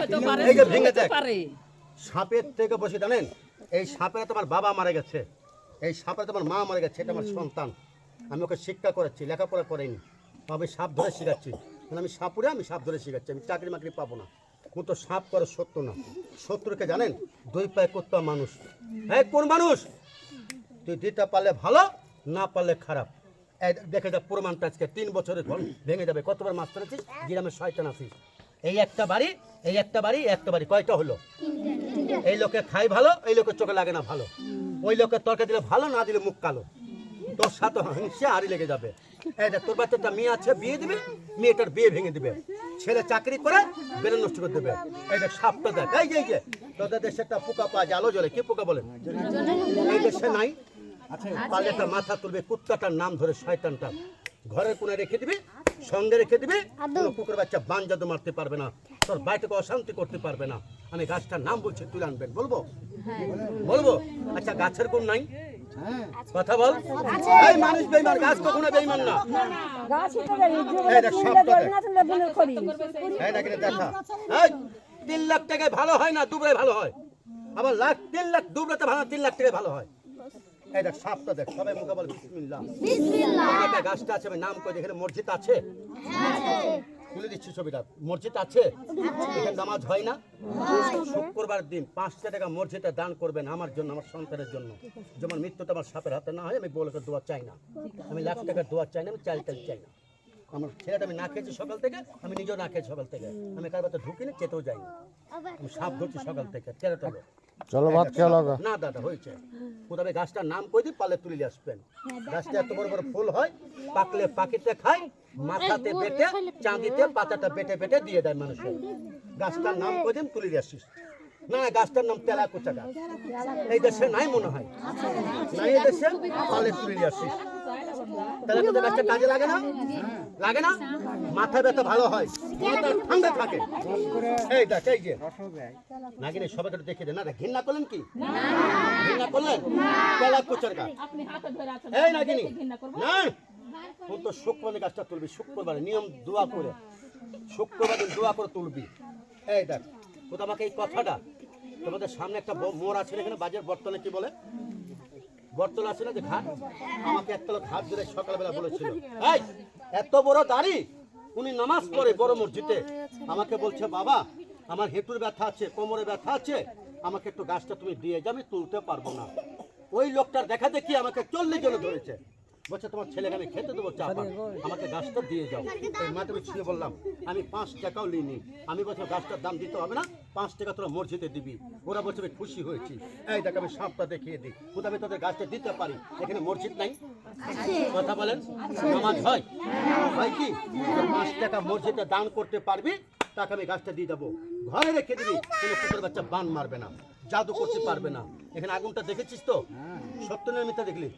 হতে পারে এই যে ভেঙে দেখ। সাপের থেকে বসে জানেন? এই সাপে তোমার বাবা মারা গেছে। এই সাপে তোমার মা মারা গেছে এটা আমার সন্তান। আমি ওকে শিক্ষা করাচ্ছি লেখাপড়া করাইনি। আমি সাপ ধরে শিখাচ্ছি। আমি সাপুরে আমি সাপ ধরে শিখাচ্ছি আমি চাকরি মাকরি পাবো না। কিন্তু সাপ করে সত্য না। শত্রুকে জানেন? দুই পায়ে করতে মানুষ। হ্যাঁ কোন মানুষ? তুই দিতে পারলে ভালো না পারলে খারাপ। দেখে যা প্রমাণটা আজকে তিন বছরের ভেঙে যাবে। কতবার মাছ ধরেছিস? গ্রামের শয়তান আছিস। এই একটা বাড়ি এই একটা বাড়ি একটা বাড়ি কয়টা হলো? এই লোকে খাই ভালো এই লোকের চোখে লাগে না ভালো। ওই লোকের তরকা দিলে ভালো না দিলে মুখ কালো। তোর সাথে হিংসে হারি লেগে যাবে। এই দেখ তোর বাচ্চাটা মেয়ে আছে বিয়ে দিবে মেয়েটার বিয়ে ভেঙে দিবে। ছেলে চাকরি করে বেড়ে নষ্ট করে দেবে। এই দেখ সাপটা দেখ এই যে এই যে তোদের দেশে একটা পোকা পাওয়া যায় আলো জলে কি পোকা বলে? এই দেশে নাই। পালে একটা মাথা তুলবে কুত্তাটার নাম ধরে শয়তানটা। ঘরের কোণে রেখে দিবি সঙ্গে রেখে দিবি কোনো কুকুর বাচ্চা বান জাদু মারতে পারবে না তোর বাড়িটাকে অশান্তি করতে পারবে না। আমি গাছটার নাম বলছি তুলে আনবেন বলব? বলব? আচ্ছা গাছের কোন নাই? কথা বল। এই মানুষ বেইমান গাছ কখনো বেইমান না। তিন লাখ টাকায় ভালো হয় না দুবড়ায় ভালো হয়? আবার লাখ তিন লাখ দুবড়াতে ভালো তিন লাখ টাকায় ভালো হয়। এই দেখ সাপটা দেখ সবাই মুখে বল বিসমিল্লাহ। একটা গাছটা আছে আমি নাম করে এখানে মসজিদ আছে? তুলে দিচ্ছি ছবিটা। মসজিদ আছে? এখানে নামাজ হয় না? শুক্রবার দিন পাঁচটা টাকা মসজিদে দান করবেন আমার জন্য আমার সন্তানের জন্য। যেমন মৃত্যুটা আমার সাপের হাতে না হয় আমি বলে দোয়া চাই না। আমি লাখ টাকার দোয়া চাই না আমি চাল টাল চাই না। আমার ছেলেটা আমি না খেয়েছি সকাল থেকে আমি নিজেও না খেয়েছি সকাল থেকে। আমি কারবার বাচ্চা ঢুকিনি চেতেও যাইনি। আমি সাপ ধরছি সকাল থেকে তেরোটা চলো ভাত খেয়ে লাগা না দাদা হয়েছে। প্রথমে গাছটার নাম করে দিই? পালে তুলে আসবেন। গাছটা এত বড় বড় ফুল হয় পাকলে পাখিতে খায় মাথাতে বেটে চাঁদিতে পাতাটা বেটে বেটে দিয়ে দেয় মানুষের। গাছটার নাম করে দিন? তুলে আসিস। না না গাছটার নাম তেলা কুচা গাছ। এই দেশে নাই মনে হয়। নাই এই দেশে পালে তুলে নিয়ে আসিস। তেলা কুচা গাছটা কাজে লাগে না? লাগে না? মাথা ব্যথা ভালো হয়। ঠান্ডা থাকে। এই দেখ, এই যে। নাগিনে, সবাইকে দেখে দেন না ঘৃণা করলেন কি? ঘৃণা করলেন? তেলা কুচার গাছ এই নাগিনি। না তুই তো শুক্রবারে গাছটা তুলবি, শুক্রবারে নিয়ম দোয়া করে। শুক্রবারে দোয়া করে তুলবি। এই দেখ তো আমাকে এই কথাটা। তোমাদের সামনে একটা মোড় আছে এখানে? বাজার বর্তনে কি বলে? বর্তন আছে না যে ঘাট? আমাকে একতলা ঘাট ধরে সকালবেলা বলেছিল। এই এত বড় দাড়ি? উনি নামাজ পড়ে বড় মসজিদে। আমাকে বলছে বাবা আমার হেঁটুর ব্যথা আছে কোমরে ব্যথা আছে। আমাকে একটু গাছটা তুমি দিয়ে যাবে আমি তুলতে পারব না। ওই লোকটার দেখা দেখি আমাকে চল্লিশ জনে ধরেছে। বলছে, তোমার ছেলেকে আমি খেতে দেবো চাপা আমাকে গাছটা দিয়ে যাও। এই মাধ্যমে ছিল বললাম, আমি পাঁচ টাকাও নিইনি। আমি বলছি, গাছটার দাম দিতে হবে না, পাঁচ টাকা তোরা দিবি। ওরা বলছে, আমি খুশি হয়েছি। এই দেখ, আমি সাপটা দেখিয়ে দিই। আমি তোদের গাছটা দিতে পারি? এখানে মসজিদ নাই? কথা বলেন, নামাজ হয়? হয় কি? পাঁচ টাকা মসজিদে দান করতে পারবি, তাকে আমি গাছটা দিয়ে দেবো। ঘরে রেখে দিবি, কোনো কুকুর বাচ্চা বান মারবে না, জাদু করতে পারবে না। এখানে আগুনটা দেখেছিস তো? সত্য নিয়মিত দেখলি?